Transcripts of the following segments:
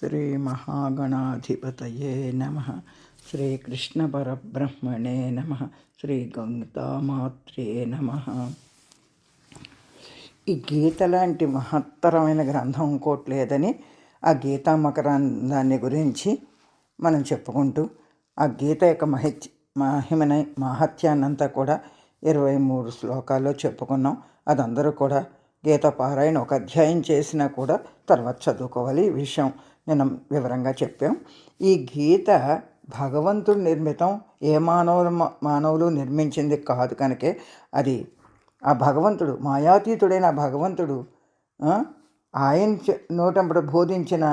శ్రీమహాగణాధిపతయే నమ. శ్రీకృష్ణ పరబ్రహ్మణే నమ. శ్రీ గంగామాత్రే నమ. ఈ గీత లాంటి మహత్తరమైన గ్రంథం ఇంకోటి లేదని ఆ గీతా మకరందాన్ని గురించి మనం చెప్పుకుంటూ ఆ గీత యొక్క మహిత్ మహిమని మహత్యాన్నంతా కూడా ఇరవై మూడు శ్లోకాల్లో చెప్పుకున్నాం. అదందరూ కూడా గీత పారాయణ ఒక అధ్యాయం చేసినా కూడా తర్వాత చదువుకోవాలి ఈ విషయం. నేను వివరంగా చెప్పాం. ఈ గీత భగవంతుడు నిర్మితం ఏ మానవులు మానవులు నిర్మించింది కాదు కనుకే అది ఆ భగవంతుడు మాయాతీతుడైన భగవంతుడు ఆయన నోటంపడు బోధించిన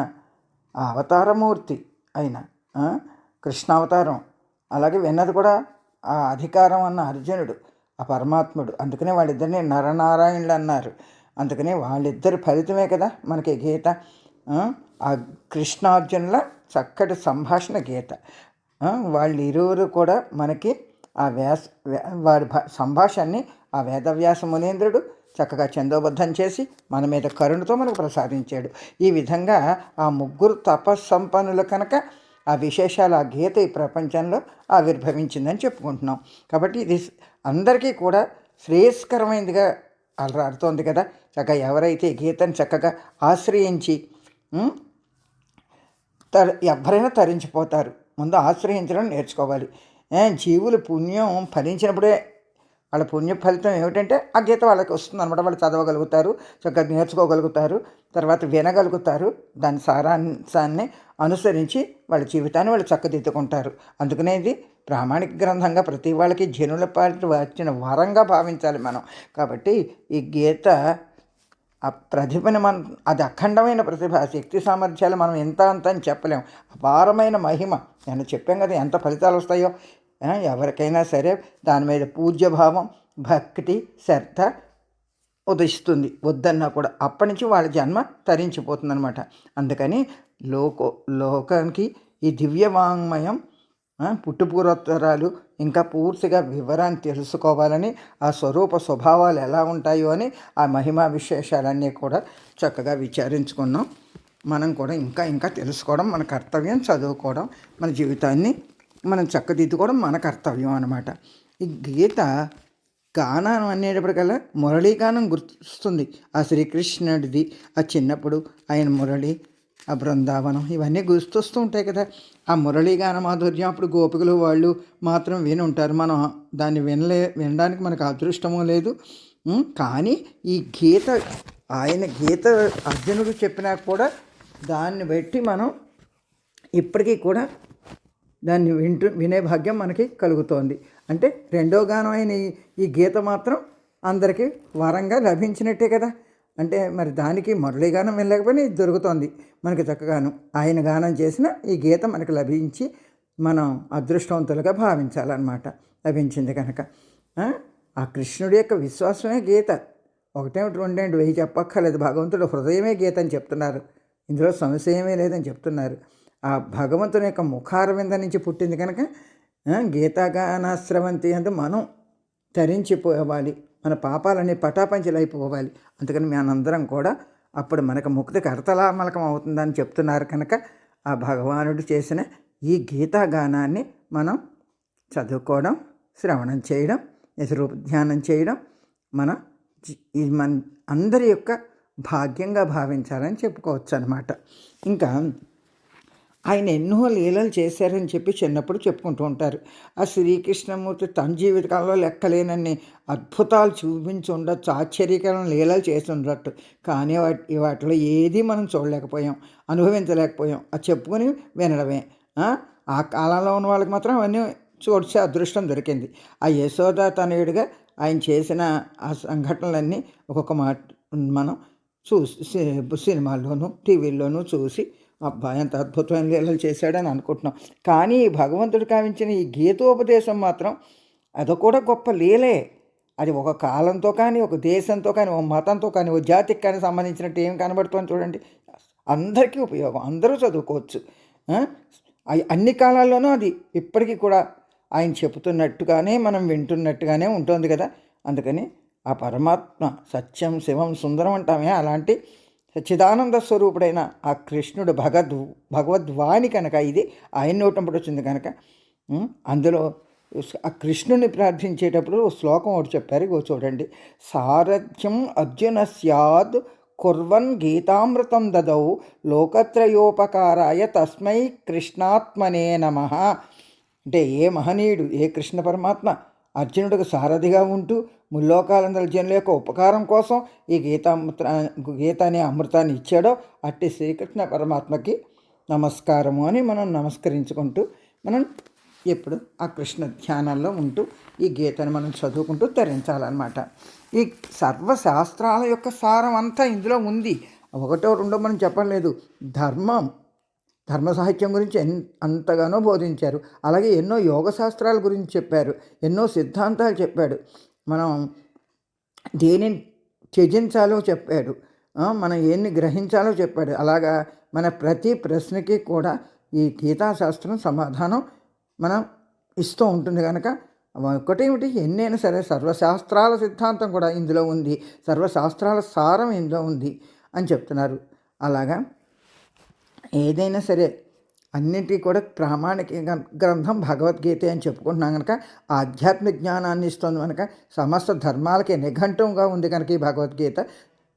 అవతారమూర్తి అయిన కృష్ణావతారం. అలాగే విన్నది కూడా ఆ అధికారం అన్న అర్జునుడు ఆ పరమాత్ముడు. అందుకనే వాళ్ళిద్దరిని నరనారాయణులు అన్నారు. అందుకనే వాళ్ళిద్దరి ఫలితమే కదా మనకి గీత ఆ, కృష్ణార్జునుల చక్కటి సంభాషణ గీత. వాళ్ళు ఇరువురు కూడా మనకి ఆ వ్యాస వారి భా- సంభాషణని ఆ వేదవ్యాస మునేంద్రుడు చక్కగా చందోబద్ధం చేసి మన మీద కరుణతో మనకు ప్రసాదించాడు. ఈ విధంగా ఆ ముగ్గురు తపస్సంపన్నులు కనుక ఆ విశేషాలు ఆ గీత ఈ ప్రపంచంలో ఆవిర్భవించిందని చెప్పుకుంటున్నాం. కాబట్టి ఇది అందరికీ కూడా శ్రేయస్కరమైనదిగా అలరాడుతోంది కదా. చక్కగా ఎవరైతే ఈ గీతను చక్కగా ఆశ్రయించి తర ఎవరైనా తరించిపోతారు. ముందు ఆశ్రయించడం నేర్చుకోవాలి. ఏ, జీవులు పుణ్యం ఫలించినప్పుడే వాళ్ళ పుణ్య ఫలితం ఏమిటంటే ఆ గీత వాళ్ళకి వస్తుంది అనమాట వాళ్ళు చదవగలుగుతారు చక్కగా నేర్చుకోగలుగుతారు తర్వాత వినగలుగుతారు. దాని సారాంశాన్ని అనుసరించి వాళ్ళ జీవితాన్ని వాళ్ళు చక్కదిద్దుకుంటారు. అందుకనే ఇది ప్రామాణిక గ్రంథంగా ప్రతి వాళ్ళకి జనుల పాటి వచ్చిన వరంగా భావించాలి మనం. కాబట్టి ఈ గీత ఆ ప్రతిభని మనం అది అఖండమైన ప్రతిభ శక్తి సామర్థ్యాలు మనం ఎంత అంత అని చెప్పలేం. అపారమైన మహిమ. నేను చెప్పాం కదా ఎంత ఫలితాలు వస్తాయో. ఎవరికైనా సరే దాని మీద పూజ్యభావం భక్తి శ్రద్ధ ఉదయిస్తుంది. వద్దన్నా కూడా అప్పటి నుంచి వాళ్ళ జన్మ తరించిపోతుందనమాట అందుకని లోకో లోకానికి ఈ దివ్య వాంగ్మయం పుట్టుపూర్వోత్తరాలు ఇంకా పూర్తిగా వివరాన్ని తెలుసుకోవాలని ఆ స్వరూప స్వభావాలు ఎలా ఉంటాయో అని ఆ మహిమా విశేషాలన్నీ కూడా చక్కగా విచారించుకున్నాం. మనం కూడా ఇంకా ఇంకా తెలుసుకోవడం మన కర్తవ్యం చదువుకోవడం మన జీవితాన్ని మనం చక్కదిద్దుకోవడం మన కర్తవ్యం అనమాట ఈ గీత గానం అనేటప్పటికల్లా మురళీగానం గుర్తొస్తుంది. ఆ శ్రీకృష్ణుడిది ఆ చిన్నప్పుడు ఆయన మురళి ఆ బృందావనం ఇవన్నీ గుర్తొస్తూ ఉంటాయి కదా. ఆ మురళీగాన మాధుర్యం అప్పుడు గోపికలు వాళ్ళు మాత్రం విని ఉంటారు మనం దాన్ని వినలే వినడానికి మనకు అదృష్టమూ లేదు. కానీ ఈ గీత ఆయన గీత అర్జునుడు చెప్పినా కూడా దాన్ని బట్టి మనం ఇప్పటికీ కూడా దాన్ని వింటూ వినే భాగ్యం మనకి కలుగుతోంది. అంటే రెండో గానం అయిన ఈ- ఈ గీత మాత్రం అందరికీ వరంగా లభించినట్టే కదా. అంటే మరి దానికి మురళీగానం వెళ్ళకపోయినా ఇది దొరుకుతోంది మనకి చక్కగాను. ఆయన గానం చేసిన ఈ గీత మనకి లభించి మనం అదృష్టవంతులుగా భావించాలన్నమాట. లభించింది కనుక. ఆ? కృష్ణుడి యొక్క విశ్వాసమే గీత. ఒకటేమిటి రెండేంటి వెయ్యి చెప్పక్కర్లేదు. భగవంతుడు హృదయమే గీత అని చెప్తున్నారు. ఇందులో సంశయమే లేదని చెప్తున్నారు. ఆ భగవంతుని యొక్క ముఖారవింద నుంచి పుట్టింది కనుక గీతాగానాశ్రవంతి అంటే మనం తరించిపోవాలి. మన పాపాలన్నీ పటాపంచలైపోవాలి. అందుకని మనందరం కూడా అప్పుడు మనకు ముక్తికి అర్థలామలకం అవుతుందని చెప్తున్నారు కనుక ఆ భగవానుడు చేసిన ఈ గీతాగానాన్ని మనం చదువుకోవడం శ్రవణం చేయడం నిజరూప ధ్యానం చేయడం మన ఇది మన అందరి యొక్క భాగ్యంగా భావించాలని చెప్పుకోవచ్చు అనమాట ఇంకా ఆయన ఎన్నో లీలలు చేశారని చెప్పి చిన్నప్పుడు చెప్పుకుంటూ ఉంటారు. ఆ శ్రీకృష్ణమూర్తి తన జీవితకాలంలో లెక్కలేనన్ని అద్భుతాలు చూపించి ఉండొచ్చు ఆశ్చర్యకరమైన లీలలు చేసి ఉండొచ్చు కానీ వాటి వాటిలో ఏది మనం చూడలేకపోయాం అనుభవించలేకపోయాం. అది చెప్పుకొని వినడమే. ఆ? కాలంలో ఉన్న వాళ్ళకి మాత్రం అవన్నీ చూడ్చే అదృష్టం దొరికింది. ఆ యశోద తనయుడిగా ఆయన చేసిన ఆ సంఘటనలన్నీ ఒక్కొక్క మాట మనం చూసి సినిమాల్లోనూ టీవీల్లోనూ చూసి అబ్బాయి ఎంత అద్భుతమైన లీలలు చేశాడని అనుకుంటున్నాం. కానీ భగవంతుడు కావించిన ఈ గీతోపదేశం మాత్రం అది కూడా గొప్ప లీలే. అది ఒక కాలంతో కానీ ఒక దేశంతో కానీ ఒక మతంతో కానీ ఒక జాతికి కానీ సంబంధించినట్టు ఏం కనబడుతుంది చూడండి. అందరికీ ఉపయోగం అందరూ చదువుకోవచ్చు. అన్ని కాలాల్లోనూ అది ఇప్పటికీ కూడా ఆయన చెబుతున్నట్టుగానే మనం వింటున్నట్టుగానే ఉంటుంది కదా. అందుకని ఆ పరమాత్మ సత్యం శివం సుందరం అంటామే అలాంటి సచ్చిదానంద స్వరూపుడైన ఆ కృష్ణుడు భగద్ భగవద్వాణి కనుక ఇది ఆయన నోటంపడి వచ్చింది కనుక అందులో ఆ కృష్ణుని ప్రార్థించేటప్పుడు శ్లోకం ఒకటి చెప్పారు ఇగో చూడండి. సారథ్యం అర్జున స్యాద్ కుర్వన్ గీతామృతం దదౌ లోకత్రయోపకారాయ తస్మై కృష్ణాత్మనే నమ. అంటే ఏ మహనీయుడు ఏ కృష్ణ పరమాత్మ అర్జునుడికి సారథిగా ఉంటూ ముల్లోకాలందరి జనుల యొక్క ఉపకారం కోసం ఈ గీతామృత గీత అనే అమృతాన్ని ఇచ్చాడో అట్టి శ్రీకృష్ణ పరమాత్మకి నమస్కారము అని మనం నమస్కరించుకుంటూ మనం ఎప్పుడు ఆ కృష్ణ ధ్యానంలో ఉంటూ ఈ గీతను మనం చదువుకుంటూ తరించాలన్నమాట. ఈ సర్వశాస్త్రాల యొక్క సారం అంతా ఇందులో ఉంది. ఒకటో రెండో మనం చెప్పలేదు. ధర్మం ధర్మ సాహిత్యం గురించి ఎన్ అంతగానో బోధించారు. అలాగే ఎన్నో యోగ శాస్త్రాల గురించి చెప్పారు. ఎన్నో సిద్ధాంతాలు చెప్పాడు. మనం దేనిని త్యజించాలో చెప్పాడు. మనం ఏన్ని గ్రహించాలో చెప్పాడు. అలాగా మన ప్రతి ప్రశ్నకి కూడా ఈ గీతాశాస్త్రం సమాధానం మనం ఇస్తూ ఉంటుంది కనుక ఒకటేమిటి ఎన్నైనా సరే సర్వశాస్త్రాల సిద్ధాంతం కూడా ఇందులో ఉంది. సర్వశాస్త్రాల సారం ఇందులో ఉంది అని చెప్తున్నారు. అలాగా ఏదైనా సరే అన్నింటికీ కూడా ప్రామాణిక గ్రంథం భగవద్గీత అని చెప్పుకుంటున్నాం కనుక ఆధ్యాత్మిక జ్ఞానాన్ని ఇస్తుంది కనుక సమస్త ధర్మాలకి నిఘంటంగా ఉంది కనుక ఈ భగవద్గీత.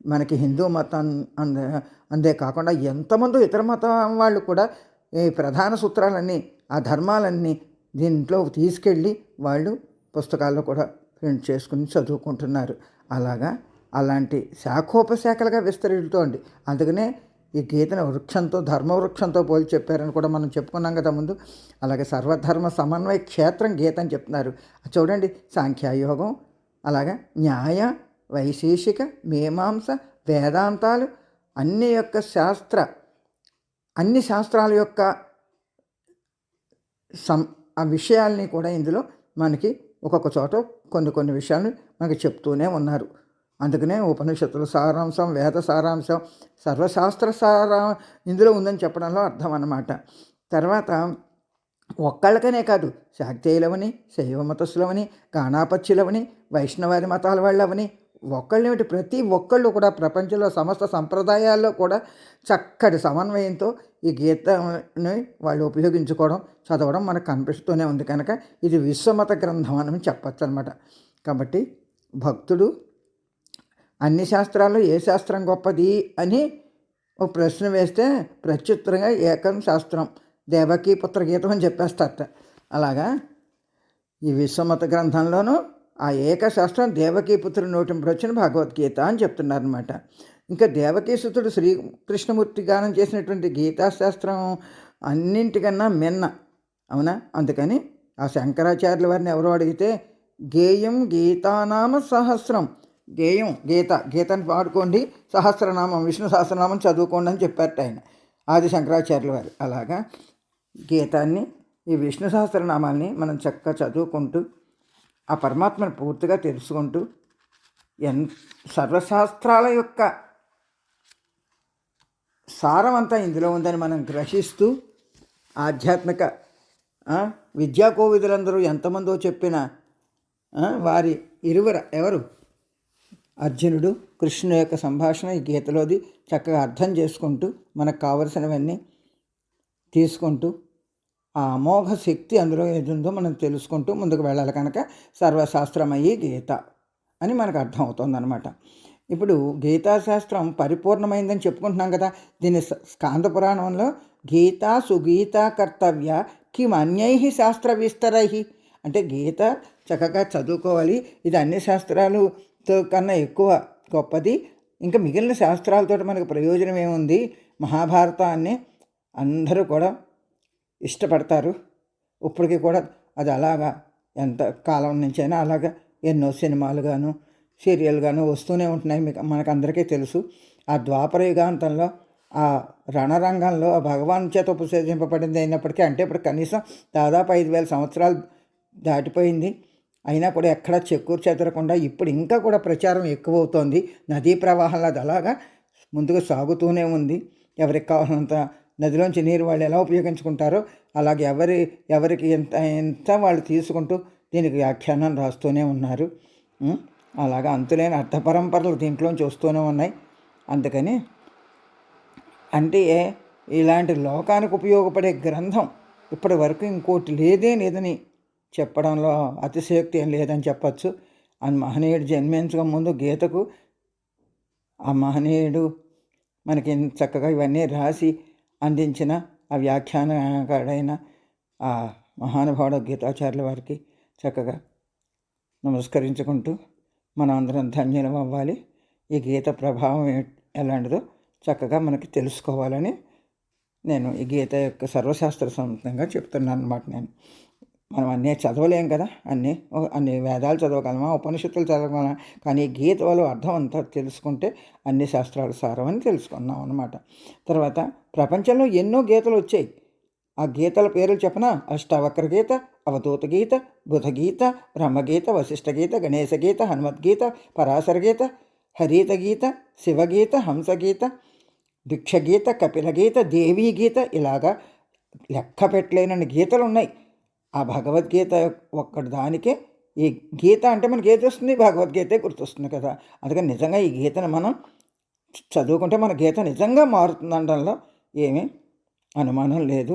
మనకి హిందూ మతం అందే అందే కాకుండా ఎంతమంది ఇతర మతం వాళ్ళు కూడా ఈ ప్రధాన సూత్రాలన్నీ ఆ ధర్మాలన్నీ దీంట్లో తీసుకెళ్ళి వాళ్ళు పుస్తకాల్లో కూడా ప్రింట్ చేసుకుని చదువుకుంటున్నారు. అలాగా? అలాంటి శాఖోపశాఖలుగా విస్తరిస్తోంది అందుకనే ఈ గీతను వృక్షంతో ధర్మ వృక్షంతో పోల్చి చెప్పారని కూడా మనం చెప్పుకున్నాం కదా ముందు. అలాగే సర్వధర్మ సమన్వయ క్షేత్రం గీత అని చెప్తున్నారు. చూడండి సాంఖ్యయోగం అలాగే న్యాయ వైశేషిక మీమాంస వేదాంతాలు అన్ని యొక్క శాస్త్ర అన్ని శాస్త్రాల యొక్క సం ఆ విషయాల్ని కూడా ఇందులో మనకి ఒక్కొక్క చోట కొన్ని కొన్ని విషయాలను మనకి చెప్తూనే ఉన్నారు. అందుకనే ఉపనిషత్తుల సారాంశం వేద సారాంశం సర్వశాస్త్ర సారా ఇందులో ఉందని చెప్పడంలో అర్థం అన్నమాట. తర్వాత ఒక్కళ్ళకనే కాదు శాక్తేయులవని శైవ మతస్సులవని గాణాపత్యులవని వైష్ణవాది మతాల వాళ్ళవని ఒక్కళ్ళేమిటి ప్రతి ఒక్కళ్ళు కూడా ప్రపంచంలో సమస్త సంప్రదాయాల్లో కూడా చక్కటి సమన్వయంతో ఈ గీతని వాళ్ళు ఉపయోగించుకోవడం చదవడం మనకు కనిపిస్తూనే ఉంది కనుక ఇది విశ్వమత గ్రంథం అని చెప్పచ్చు అనమాట కాబట్టి భక్తుడు అన్ని శాస్త్రాల్లో ఏ శాస్త్రం గొప్పది అని ఒక ప్రశ్న వేస్తే ప్రత్యుత్తరంగా ఏకం శాస్త్రం. దేవకీ పుత్రగీతం అని చెప్పేస్తారట. అలాగా? ఈ విశ్వమత గ్రంథంలోనూ ఆ ఏక శాస్త్రం దేవకీ పుత్రుడు నోటింపుడు వచ్చిన భగవద్గీత అని చెప్తున్నారనమాట ఇంకా దేవకీసుతుడు శ్రీ కృష్ణమూర్తి గానం చేసినటువంటి గీతాశాస్త్రం అన్నింటికన్నా మిన్న. అవునా? అందుకని ఆ శంకరాచార్యుల వారిని ఎవరో అడిగితే గేయం గీతానామ సహస్రం. గేయం గీత గీతను పాడుకోండి. సహస్రనామం విష్ణు సహస్రనామం చదువుకోండి అని చెప్పారట ఆయన ఆది శంకరాచార్యుల వారు. అలాగా గీతాన్ని ఈ విష్ణు సహస్రనామాల్ని మనం చక్కగా చదువుకుంటూ ఆ పరమాత్మను పూర్తిగా తెలుసుకుంటూ ఎన్ సర్వశాస్త్రాల యొక్క సారం అంతా ఇందులో ఉందని మనం గ్రహిస్తూ ఆధ్యాత్మిక విద్యా కోవిదులందరూ ఎంతమందో చెప్పిన వారి ఇరువుర ఎవరు? అర్జునుడు కృష్ణుని యొక్క సంభాషణ ఈ గీతలోది చక్కగా అర్థం చేసుకుంటూ మనకు కావలసినవన్నీ తీసుకుంటూ ఆ అమోఘ శక్తి అందులో ఏది ఉందో మనం తెలుసుకుంటూ ముందుకు వెళ్ళాలి కనుక సర్వశాస్త్రమయ్యి గీత అని మనకు అర్థం అవుతుందన్నమాట ఇప్పుడు గీతాశాస్త్రం పరిపూర్ణమైందని చెప్పుకుంటున్నాం కదా దీని స్కాంద పురాణంలో గీతా సుగీత కర్తవ్య కిమ్ అన్యై శాస్త్ర విస్తరై అంటే గీత చక్కగా చదువుకోవాలి ఇది అన్ని శాస్త్రాలు కన్నా ఎక్కువ గొప్పది. ఇంకా మిగిలిన శాస్త్రాలతో మనకు ప్రయోజనం ఏముంది? మహాభారతాన్ని అందరూ కూడా ఇష్టపడతారు. ఇప్పటికీ కూడా అది అలాగా ఎంత కాలం నుంచైనా అలాగా ఎన్నో సినిమాలుగాను సీరియల్గాను వస్తూనే ఉంటున్నాయి. మీకు మనకందరికీ తెలుసు. ఆ ద్వాపర యుగాంతంలో ఆ రణరంగంలో ఆ భగవాన్ చేత ఉపసేజింపబడింది అయినప్పటికీ అంటే ఇప్పుడు కనీసం దాదాపు ఐదు వేల సంవత్సరాలు దాటిపోయింది. అయినా కూడా ఎక్కడా చెక్కూరు చెదరకుండా ఇప్పుడు ఇంకా కూడా ప్రచారం ఎక్కువ అవుతోంది నదీ ప్రవాహంలో అది అలాగా ముందుకు సాగుతూనే ఉంది. ఎవరికి కావాలంత నదిలోంచి నీరు వాళ్ళు ఎలా ఉపయోగించుకుంటారో అలాగే ఎవరి ఎవరికి ఎంత ఎంత వాళ్ళు తీసుకుంటూ దీనికి వ్యాఖ్యానం రాస్తూనే ఉన్నారు. అలాగా అంతులేని అర్థ పరంపరలు దీంట్లోంచి వస్తూనే ఉన్నాయి. అందుకని అంటే ఇలాంటి లోకానికి ఉపయోగపడే గ్రంథం ఇప్పటి వరకు ఇంకోటి లేదే లేదని చెప్పడంలో అతిశయోక్తి ఏం లేదని చెప్పచ్చు. ఆ మహనీయుడు జన్మించక ముందు గీతకు ఆ మహనీయుడు మనకి చక్కగా ఇవన్నీ రాసి అందించిన ఆ వ్యాఖ్యానకాడైన ఆ మహానుభావుడు గీతాచార్యుల వారికి చక్కగా నమస్కరించుకుంటూ మనం అందరం ధన్యులం అవ్వాలి. ఈ గీత ప్రభావం ఎలాంటిదో చక్కగా మనకి తెలుసుకోవాలని నేను ఈ గీత యొక్క సర్వశాస్త్ర సొంతంగా చెప్తున్నాను అనమాట నేను. మనం అన్నీ చదవలేం కదా? అన్నీ అన్ని వేదాలు చదవగలమా? ఉపనిషత్తులు చదవగలమా? కానీ గీత వాళ్ళు అర్థం అంతా తెలుసుకుంటే అన్ని శాస్త్రాలు సారం అని తెలుసుకున్నాం అనమాట తర్వాత ప్రపంచంలో ఎన్నో గీతలు వచ్చాయి. ఆ గీతల పేర్లు చెప్పనా? అష్టావక్ర గీత అవధూత గీత బుధ గీత బ్రహ్మగీత వశిష్ఠ గీత గణేశ గీత హనుమద్గీత పరాశర గీత హరిత గీత శివగీత హంసగీత భిక్షగీత కపిల గీత దేవీ గీత ఇలాగా లెక్క పెట్టలేనన్ని గీతలు ఉన్నాయి. ఆ భగవద్గీత ఒక్కటి దానికే ఈ గీత అంటే మనకి ఏది వస్తుంది? భగవద్గీతే గుర్తొస్తుంది కదా. అందుకని నిజంగా ఈ గీతను మనం చదువుకుంటే మన గీత నిజంగా మారుతుందనడంలో ఏమీ అనుమానం లేదు.